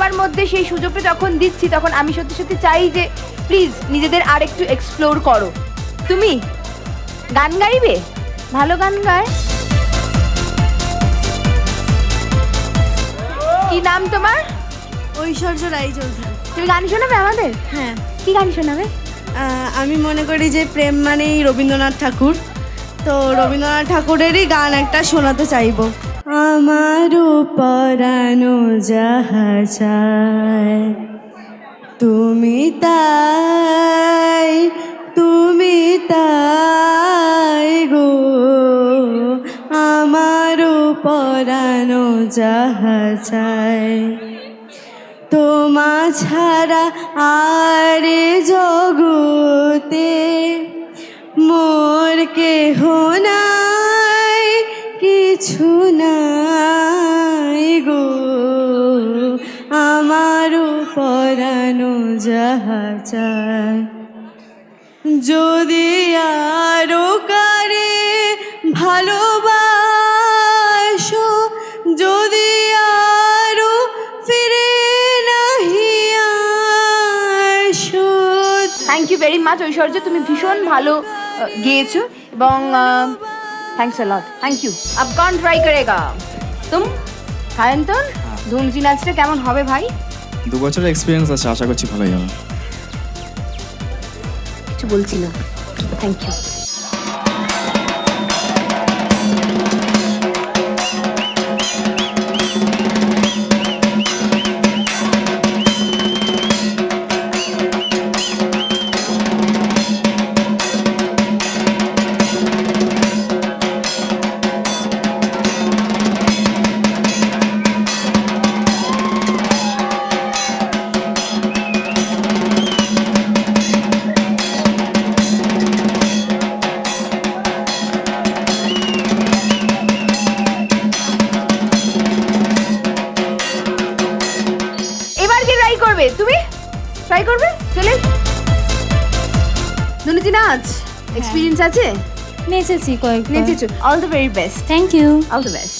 সবার মধ্যে সেই সুযোগটা যখন দিচ্ছি তখন আমি সত্যি সত্যি চাই যে প্লিজ নিজেদের আর একটু এক্সপ্লোর করো। তুমি গান গাইবে? ভালো গান গায়। কি নাম তোমার? ঐশ্বর্য রায় চৌধুরী তুমি গান শোনাবে আমাদের? হ্যাঁ। কি গান শোনাবে? আমি মনে করি যে প্রেম মানেই রবীন্দ্রনাথ ঠাকুর। তো রবীন্দ্রনাথ ঠাকুরেরই গান একটা শোনাতে চাইব। আমারও পরানো যাহা চায়, তুমি তাই তুমি তাই গো। আমারও পরানো যাহা চায়, তোমা ছাড়া আর জগতে মোর কেহ নাই কিছু নাই গো। আমারও পরানো যাহা যদি আরও কারে ভালোবাসো, যদি আরও ফিরে নাহি আসো। Thank you very much Aishwarya, তুমি ভীষণ ভালো গেয়েছো এবং thanks a lot thank you अब कौन ट्राई करेगा तुम সায়ন্তন ধুমজি নাচটা কেমন হবে ভাই দু বছরের এক্সপিরিয়েন্স আছে আশা করছি ভালোই হবে কিছু বলছি না থ্যাংক ইউ করবে? তুমি? ট্রাই করবে? চলে? দুনুজি নাচ এক্সপিরিয়েন্স আছে? নেচেছি কয়েক নেচেছো? All the very best thank you all the best